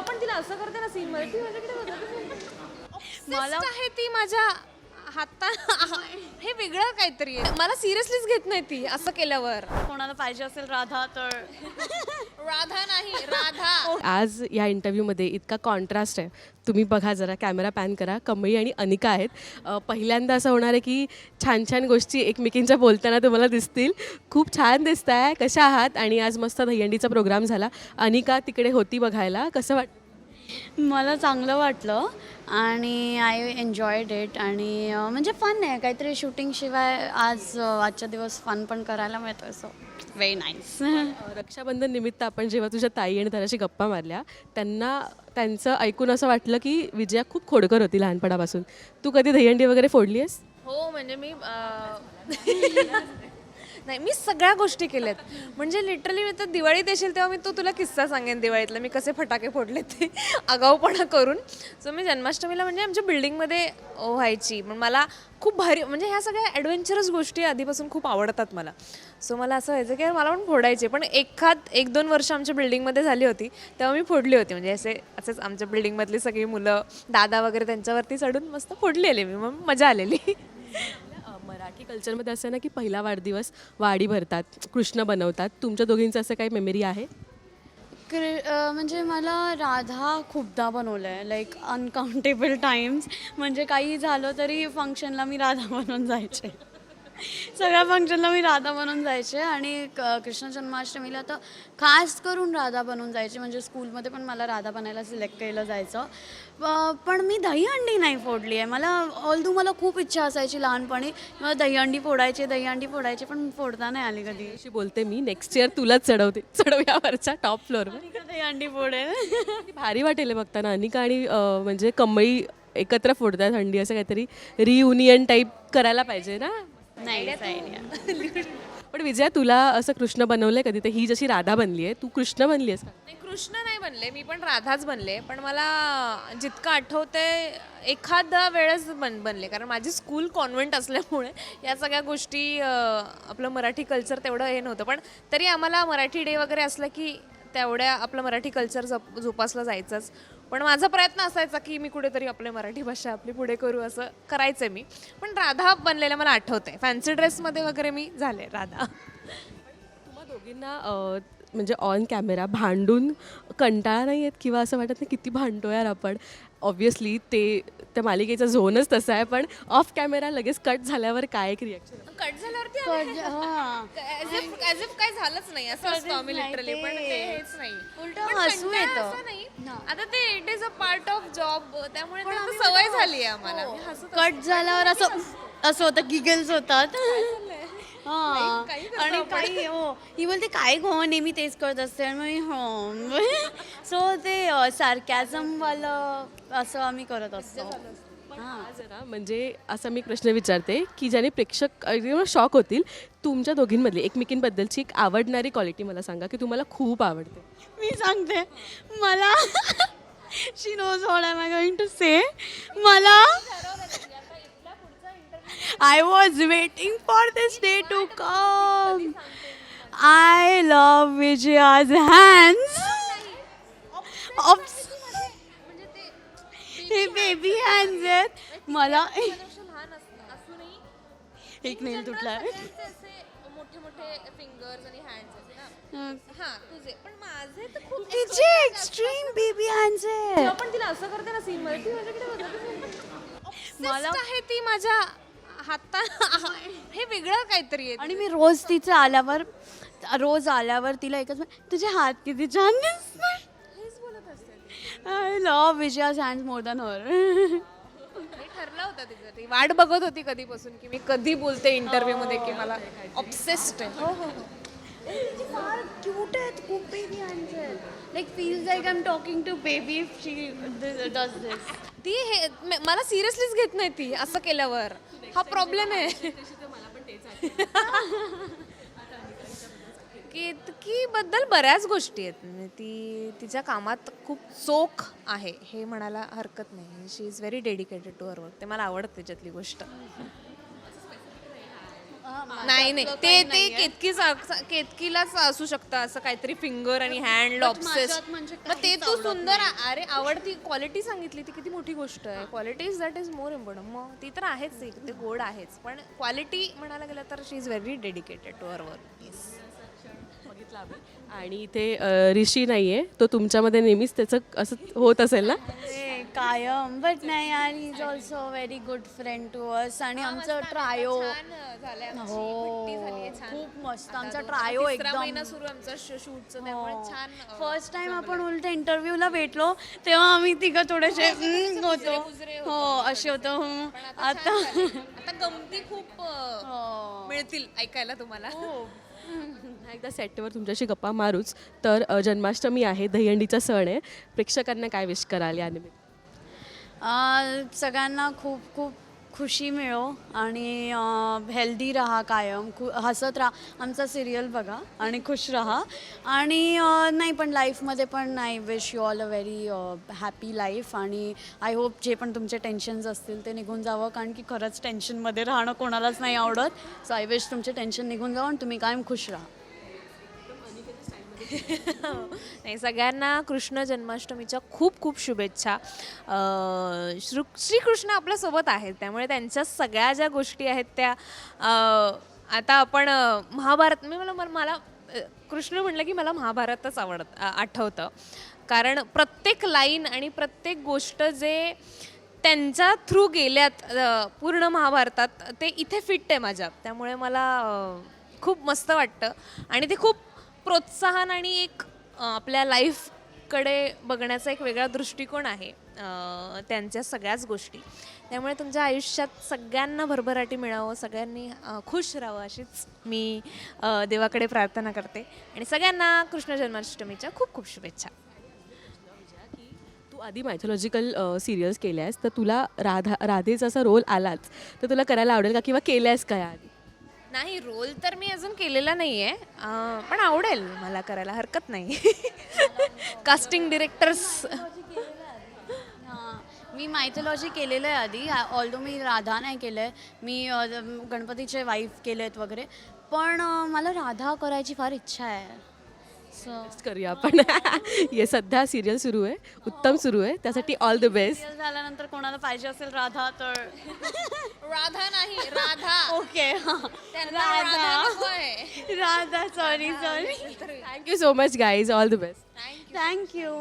पण तिला असं करते ना सीन मध्ये ती माझ्याकडे बघतच मला आहे ती माझ्या हाता हे वेगळं काहीतरी आहे. मला सिरियसलीच घेत नाही ती असं केल्यावर. कोणाला पाहिजे असेल राधा तर राधा नाही राधा. आज या इंटरव्ह्यूमध्ये इतका कॉन्ट्रास्ट आहे. तुम्ही बघा जरा कॅमेरा पॅन करा. कमळी आणि अनिका आहेत. अ, पहिल्यांदा असं होणार आहे की छान छान गोष्टी एकमेकींच्या बोलताना तुम्हाला दिसतील. खूप छान दिसत आहे कशा आहात? आणि आज मस्त दहीहंडीचा प्रोग्राम झाला. अनिका तिकडे होती बघायला. कसं वाट मला चांगलं वाटलं आणि आय एन्जॉयड इट आणि अं, म्हणजे फन आहे. काहीतरी शूटिंगशिवाय आज अं, आजचा दिवस फन पण करायला मिळतो सो व्हेरी नाईस रक्षाबंधन निमित्त आपण जेव्हा तुझ्या ताई आणि त्याच्याशी गप्पा मारल्या त्यांना त्यांचं ऐकून असं वाटलं की विजया खूप खोडकर होती लहानपणापासून. तू कधी दहीहंडी वगैरे फोडली आहेस? हो म्हणजे मी अं, नाही मी सगळ्या गोष्टी केल्यात. म्हणजे लिटरली मी तर दिवाळीत येशील तेव्हा मी तो तुला किस्सा सांगेन दिवाळीतला. मी कसे फटाके फोडले ते आगाऊपणा करून. सो मी जन्माष्टमीला म्हणजे आमच्या बिल्डिंगमध्ये व्हायची. पण मला खूप भारी म्हणजे ह्या सगळ्या ॲडव्हेंचरस गोष्टी आधीपासून खूप आवडतात मला. सो मला असं व्हायचं की मला पण फोडायचे. पण एखाद एक दोन वर्ष आमच्या बिल्डिंगमध्ये झाली होती तेव्हा मी फोडली होती. म्हणजे असे असेच आमच्या बिल्डिंगमधली सगळी मुलं दादा वगैरे त्यांच्यावरती चढून मस्त फोडलेले मी. मग मजा आलेली. मराठी कल्चरमध्ये असं ना की पहिला वाढदिवस वाडी भरतात कृष्ण बनवतात. तुमच्या दोघींचं असं काही मेमरी आहे? क्रि म्हणजे मला राधा खूपदा बनवलं आहे लाईक अनकाउंटेबल टाइम्स म्हणजे काही झालं तरी फंक्शनला मी राधा बनवून जायचे. सगळ्या फंक्शनला मी राधा बनवून जायचे आणि क- कृष्ण जन्माष्टमीला तर खास करून राधा बनवून जायचे. म्हणजे स्कूलमध्ये पण मला राधा बनायला सिलेक्ट केलं जायचं. प- पण मी दहीहंडी नाही फोडली आहे. मला ऑल्दो मला खूप इच्छा असायची लहानपणी मला दहीहंडी फोडायची दहीहंडी फोडायची पण फोडता नाही आली कधी. अशी बोलते मी नेक्स्ट इयर तुलाच चढवते चढवूया वरच्या टॉप फ्लोअरवर दहीहंडी फोडेल. भारी वाटेल हे बघताना. अनिका आणि अ, म्हणजे कमळी एकत्र फोडतात हंडी असं काहीतरी रियुनियन टाईप करायला पाहिजे ना? नाही पण विजया तुला असं कृष्ण बनवलंय कधी? तर ही जशी राधा बनली आहे तू कृष्ण बनली आहेस का? नाही कृष्ण नाही बनले. मी पण राधाच बनले. पण मला जितकं आठवते एखादा वेळेस बन बनले. कारण माझी स्कूल कॉन्व्हेंट असल्यामुळे या सगळ्या गोष्टी अं, आपलं मराठी कल्चर तेवढं हे नव्हतं. पण तरी आम्हाला मराठी डे वगैरे असलं की तेवढ्या आपलं मराठी कल्चर जप जोपासला जायचंच. पण माझा प्रयत्न असायचा की मी कुठेतरी आपली मराठी भाषा आपली पुढे करू असं करायचं मी. पण राधा बनलेलं मला आठवतंय. फॅन्सी ड्रेसमध्ये वगैरे मी झाले राधा. तुम्हा दोघींना म्हणजे ऑन कॅमेरा भांडून कंटाळा नाही येत? किंवा असं वाटत नाही किती भांडतो यार आपण? ऑब्व्हियसली ते त्या मालिकेचा झोनच तसा आहे पण ऑफ कॅमेरा लगेच कट झाल्यावर काय एक रिॲक्शन कट झाल्यावरती ॲज इफ ॲज इफ काय झालंच नाही असं असतं आम्ही नाही, लिटरली ते- पण ते हेच नाही. उलटं पण हसू कंटाळा येतं. असं नाही. आता ते it is a part of job त्यामुळे ते आता सवय झाली आहे आम्हाला. मी हसत कट झाल्यावर असं असं होतं गिगल्स होतात. हा. आणि काही हो. ही बोलते काय गो नेहमी तेच करत असते. आणि मी हो. सो ते सार्कॅझम वालं असं आम्ही करत असतो. हा. जरा म्हणजे असं मी प्रश्न विचारते की ज्याने प्रेक्षक शॉक होतील तुमच्या दोघींमधली एकमेकींबद्दलची एक आवडणारी क्वालिटी मला सांगा की तुम्हाला खूप आवडते. मी सांगते मला she knows I I going to say मला I was waiting for this day to come I love Vijaya's hands hey baby hands आहेत मला एक नेल तुटला मोठे मोठे फिंगर्स आणि हँड्स ना हा. तुझे पण माझे तर खूप तिचे एक्स्ट्रीम बेबी हँड्स आहेत पण तिला असं करते ना सीन मध्ये. ती माझ्याकडे बघतच मला- मला आहे ती माझ्या हाता हे वेगळं काहीतरी आहे. आणि मी रोज तिचे आल्यावर रोज आल्यावर तिला एकच म्हण- तुझे हात किती छान दिसतात. हेच बोलत असते. I love Vijaya's hands more than her हे ठरलं होतं तिचं ती. वाट बघत होती कधीपासून की मी कधी बोलते इंटरव्ह्यू मध्ये की मला ऑब्सेस्ड आहे. हो हो हो. फार क्यूट आहेत खूप baby like feels like I am talking to baby if she does this ती हे म- मला सिरियसलीच घेत नाही ती असं केल्यावर. हा प्रॉब्लेम आहे. केतकी बद्दल बऱ्याच गोष्टी आहेत. म्हणजे ती तिच्या कामात खूप चोख आहे हे म्हणायला हरकत नाही. She is very dedicated to her work ते मला आवडतं त्याच्यातली गोष्ट. नाही नाही. ते ते केतकीच केतकीलाच असू शकतं असं काहीतरी फिंगर आणि हँड म्हणजे मग ते तू सुंदर अरे आवडती क्वालिटी सांगितली ती किती मोठी गोष्ट आहे. Quality is that is more important मग ती तर आहेच ते ते गोड आहेच. पण क्वालिटी म्हणायला गेलं तर she is very dedicated to our work बघितलं आम्ही. आणि इथे ऋषी नाही आहे तो तुमच्यामध्ये नेहमीच त्याचं असं होत असेल ना? अरे, कायम बट नाही आणि is also very good friend to us आणि आमचं ट्रायो हो खूप मस्त. आमचा ट्रायो एकदम महिना सुरू आमचा शूटचं त्यामुळे छान फर्स्ट टाइम आपण उलट इंटरव्ह्यूला भेटलो तेव्हा आम्ही तिघं थोडेसे हम्म, होतो. हो असे होतो. आता आता गमती खूप हो. मिळतील ऐकायला तुम्हाला. एकदा सेटवर तुमच्याशी गप्पा मारूच. तर जन्माष्टमी आहे दहीहंडीचा सण आहे. प्रेक्षकांना काय विश कराल या निमित्त? अं, सगळ्यांना खूप खूप खुशी मिळो आणि हेल्दी राहा कायम. खु हसत राहा. आमचा सिरियल बघा आणि खुश राहा. आणि नाही पण लाईफमध्ये पण नाही wish you all a very happy life आणि आय होप जे पण तुमचे टेन्शन्स असतील ते निघून जावं. कारण की खरंच टेन्शनमध्ये राहणं कोणालाच नाही आवडत. सो आय विश तुमचे टेन्शन निघून जावं आणि तुम्ही कायम खुश राहा. नाही सगळ्यांना कृष्ण जन्माष्टमीच्या खूप खूप शुभेच्छा. अं, श्रीकृष्ण आपल्यासोबत आहेत त्यामुळे त्यांच्या सगळ्या ज्या गोष्टी आहेत त्या आता आपण महाभारत मी मला मला- मला कृष्ण म्हटलं की मला महाभारतच आवडत आठवतं. कारण प्रत्येक लाईन आणि प्रत्येक गोष्ट जे त्यांच्या थ्रू गेल्यात पूर्ण महाभारतात ते इथे फिट आहे माझ्या. त्यामुळे मला खूप मस्त वाटतं. आणि ते खूप प्रोत्साहन आणि एक आपल्या लाईफकडे बघण्याचा एक वेगळा दृष्टिकोन आहे त्यांच्या सगळ्याच गोष्टी. त्यामुळे तुमच्या आयुष्यात सगळ्यांना भरभराटी मिळावं सगळ्यांनी खुश राहावं अशीच मी देवाकडे प्रार्थना करते. आणि सगळ्यांना कृष्ण जन्माष्टमीच्या खूप खूप शुभेच्छा. तू आधी मायथॉलॉजिकल सिरियल्स केल्या आहेस तर तुला राधा राधेचा असा रोल आलाच. तर तुला करायला आवडेल का? किंवा केल्यास काय आधी? नाही रोल तर मी अजून केलेला नाही आहे पण आवडेल मला करायला हरकत नाही. कास्टिंग डिरेक्टर्स हां मी मायथॉलॉजी केलेलं आहे आधी. ऑल्दो मी राधा नाही केलं आहे मी गणपतीचे वाईफ केले आहेत वगैरे. पण मला राधा करायची फार इच्छा आहे. करूया आपण. ये सध्या सिरियल सुरू आहे. उत्तम सुरू आहे. त्यासाठी ऑल द बेस्ट झाल्यानंतर कोणाला पाहिजे असेल राधा तर राधा नाही राधा. ओके त्यांना Radha. Radha. Sorry sorry thank you so much guys all the best thank you